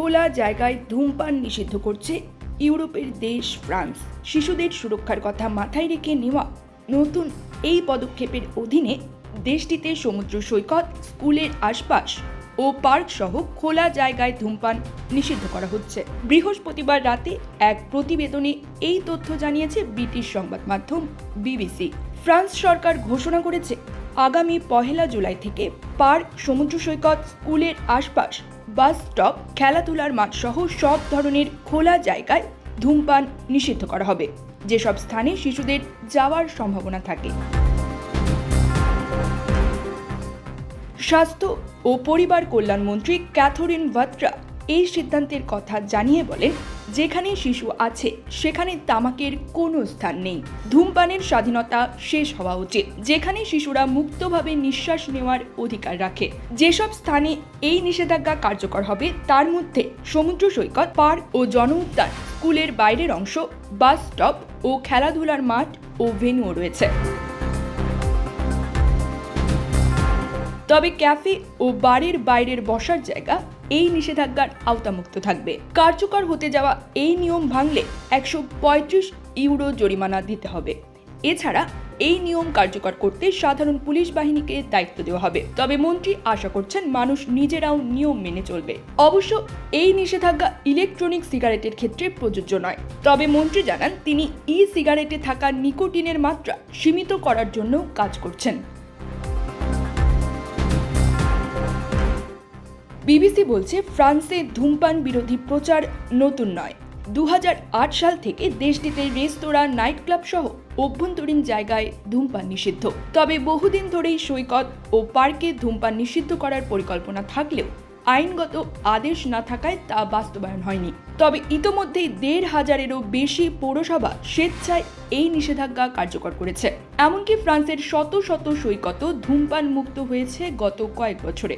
খোলা জায়গায় ধূমপান নিষিদ্ধ করছে ইউরোপের দেশ ফ্রান্স। শিশুদের সুরক্ষার কথা মাথায় রেখে নেওয়া। নতুন এই পদক্ষেপের অধীনে দেশটিতে সমুদ্র সৈকত, স্কুলের আশপাশ ও পার্ক সহ খোলা জায়গায় ধূমপান নিষিদ্ধ করা হচ্ছে। বৃহস্পতিবার রাতে এক প্রতিবেদনে এই তথ্য জানিয়েছে ব্রিটিশ সংবাদ মাধ্যম বিবিসি। ফ্রান্স সরকার ঘোষণা করেছে, আগামী পহেলা জুলাই থেকে পার্ক, সমুদ্র সৈকত, স্কুলের আশপাশ বাস স্টপ, খেলাধুলার মাঠ সহ সব ধরনের খোলা জায়গায় ধূমপান নিষিদ্ধ করা হবে। যেসব স্থানে শিশুদের যাওয়ার সম্ভাবনা থাকে। স্বাস্থ্য ও পরিবার কল্যাণ মন্ত্রী ক্যাথরিন ভাত্রা এই সিদ্ধান্তের কথা জানিয়ে বলেন যেখানে শিশু আছে, সেখানে তামাকের কোনো স্থান নেই। ধূমপানের স্বাধীনতা শেষ হওয়া উচিত। যেখানে শিশুরা মুক্তভাবে নিঃশ্বাস নেওয়ার অধিকার রাখে, যেসব স্থানে এই নিষেধাজ্ঞা কার্যকর হবে, তার মধ্যে সমুদ্র সৈকত, পার্ক ও জন উদ্যান স্কুলের বাইরের অংশ, বাস স্টপ ও খেলাধুলার মাঠ ও ভেন্যুও রয়েছে। তবে ক্যাফে ও বাড়ির বাইরের বসার জায়গা এই নিষেধাজ্ঞার আওতামুক্ত থাকবে। কার্যকর হতে যাওয়া এই নিয়ম ভাঙলে একশো পঁয়ত্রিশ ইউরো জরিমানা দিতে হবে। এছাড়া এই নিয়ম কার্যকর করতে সাধারণ পুলিশ বাহিনীকে দায়িত্ব দেওয়া হবে। তবে মন্ত্রী আশা করছেন মানুষ নিজেরাও নিয়ম মেনে চলবে। অবশ্য এই নিষেধাজ্ঞা ইলেকট্রনিক সিগারেটের ক্ষেত্রে প্রযোজ্য নয়। তবে মন্ত্রী জানান, তিনি ই সিগারেটে থাকা নিকোটিনের মাত্রা সীমিত করার জন্য কাজ করছেন। বিবিসি বলছে ফ্রান্সে ধূমপান বিরোধী প্রচার নতুন নয়। দু সাল থেকে দেশটিতে রেস্তোরাঁ নাইট ক্লাব সহ অভ্যন্তরীণ জায়গায় ধূমপান নিষিদ্ধ। তবে বহুদিন ধরেই সৈকত ও পার্কে ধূমপান নিষিদ্ধ করার পরিকল্পনা থাকলেও আইনগত আদেশ না থাকায় তা বাস্তবায়ন হয়নি। তবে ইতোমধ্যেই দেড় হাজারেরও বেশি পৌরসভা স্বেচ্ছায় এই নিষেধাজ্ঞা কার্যকর করেছে। এমনকি ফ্রান্সের শত শত সৈকত ধূমপান মুক্ত হয়েছে গত কয়েক বছরে।